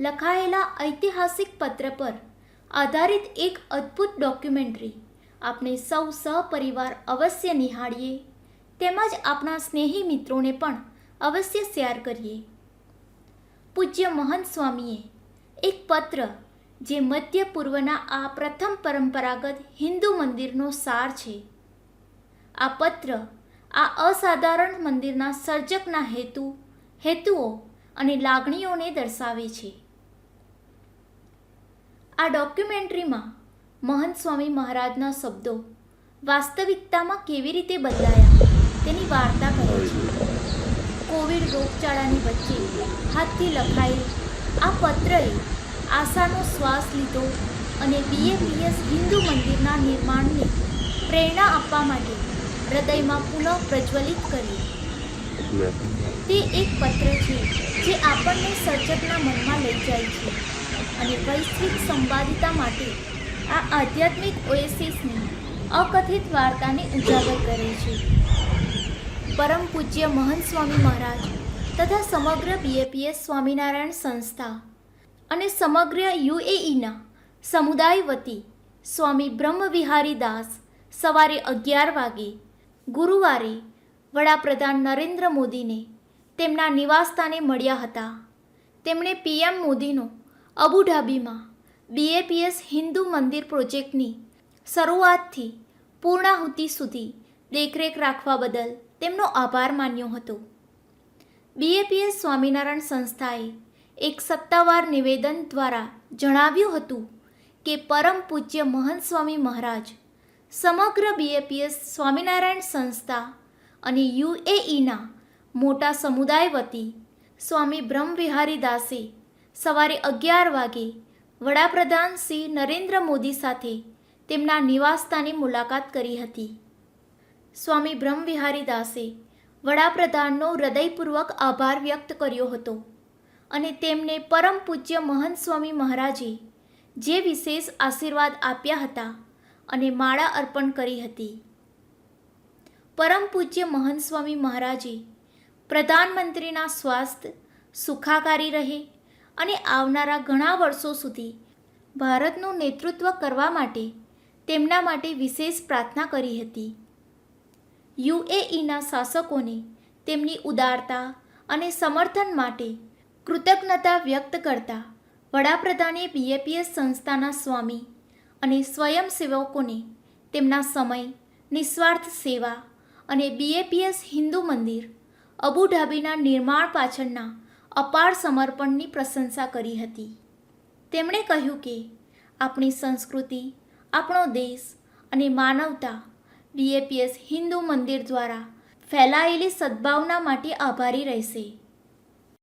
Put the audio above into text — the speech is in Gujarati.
લખાયેલા ઐતિહાસિક પત્ર પર આધારિત એક અદ્ભુત ડોક્યુમેન્ટરી આપણે સૌ સહપરિવાર અવશ્ય નિહાળીએ, તેમજ આપણા સ્નેહી મિત્રોને પણ અવશ્ય શેર કરીએ. પૂજ્ય મહંત સ્વામીએ એક પત્ર જે મધ્ય પૂર્વના આ પ્રથમ પરંપરાગત હિન્દુ મંદિરનો સાર છે. આ પત્ર આ અસાધારણ મંદિરના સર્જકના હેતુ, હેતુઓ અને લાગણીઓને દર્શાવે છે. આ ડોક્યુમેન્ટરીમાં મહંત સ્વામી મહારાજના શબ્દો વાસ્તવિકતામાં કેવી રીતે બદલાયા તેની વાર્તા કરે છે. કોવિડ રોગચાળાની વચ્ચે હાથથી લખાયેલ આ પત્રએ આશાનો શ્વાસ લીધો અને બીએપીએસ હિન્દુ મંદિરના નિર્માણને પ્રેરણા આપવા માટે હૃદયમાં પુનઃ પ્રજ્વલિત કર્યું તે એક પત્ર છે જે આપણને સર્જકના મનમાં લઈ જાય છે. અને વૈશ્વિક સંવાદિતા માટે આ આધ્યાત્મિક ઓએસિસની અકથિત વાર્તાને ઉજાગર કરે છે. પરમ પૂજ્ય મહંત સ્વામી મહારાજ તથા સમગ્ર બીએપીએસ સ્વામિનારાયણ સંસ્થા અને સમગ્ર યુએઈના સમુદાય વતી સ્વામી બ્રહ્મવિહારી દાસ સવારે અગિયાર વાગે ગુરુવારે વડાપ્રધાન નરેન્દ્ર મોદીને તેમના નિવાસસ્થાને મળ્યા હતા. તેમણે પીએમ મોદીનો અબુધાબીમાં બીએપીએસ હિન્દુ મંદિર પ્રોજેક્ટની શરૂઆતથી પૂર્ણાહુતિ સુધી દેખરેખ રાખવા બદલ તેમનો આભાર માન્યો હતો. બીએપીએસ સ્વામિનારાયણ સંસ્થાએ એક સત્તાવાર નિવેદન દ્વારા જણાવ્યું હતું કે પરમ પૂજ્ય મહંત સ્વામી મહારાજ સમગ્ર બીએપીએસ સ્વામિનારાયણ સંસ્થા અને યુએઈના મોટા સમુદાય વતી સ્વામી બ્રહ્મવિહારી દાસે સવારે અગિયાર વાગે વડાપ્રધાન શ્રી નરેન્દ્ર મોદી સાથે તેમના નિવાસસ્થાની મુલાકાત કરી હતી. સ્વામી બ્રહ્મવિહારી દાસે વડાપ્રધાનનો હૃદયપૂર્વક આભાર વ્યક્ત કર્યો હતો અને તેમને પરમ પૂજ્ય મહંત સ્વામી મહારાજે જે વિશેષ આશીર્વાદ આપ્યા હતા અને માળા અર્પણ કરી હતી. પરમ પૂજ્ય મહંત સ્વામી મહારાજે પ્રધાનમંત્રીના સ્વાસ્થ્ય સુખાકારી રહે અને આવનારા ઘણા વર્ષો સુધી ભારતનું નેતૃત્વ કરવા માટે તેમના માટે વિશેષ પ્રાર્થના કરી હતી. યુએઈના શાસકોને તેમની ઉદારતા અને સમર્થન માટે કૃતજ્ઞતા વ્યક્ત કરતા વડાપ્રધાને બીએપીએસ સંસ્થાના સ્વામી અને સ્વયંસેવકોને તેમના સમય, નિસ્વાર્થ સેવા અને બીએપીએસ હિન્દુ મંદિર, અબુધાબીના નિર્માણ પાછળના અપાર સમર્પણની પ્રશંસા કરી હતી. તેમણે કહ્યું કે, આપણી સંસ્કૃતિ, આપણો દેશ અને માનવતા બીએપીએસ હિન્દુ મંદિર દ્વારા ફેલાયેલી સદ્ભાવના માટે આભારી રહેશે.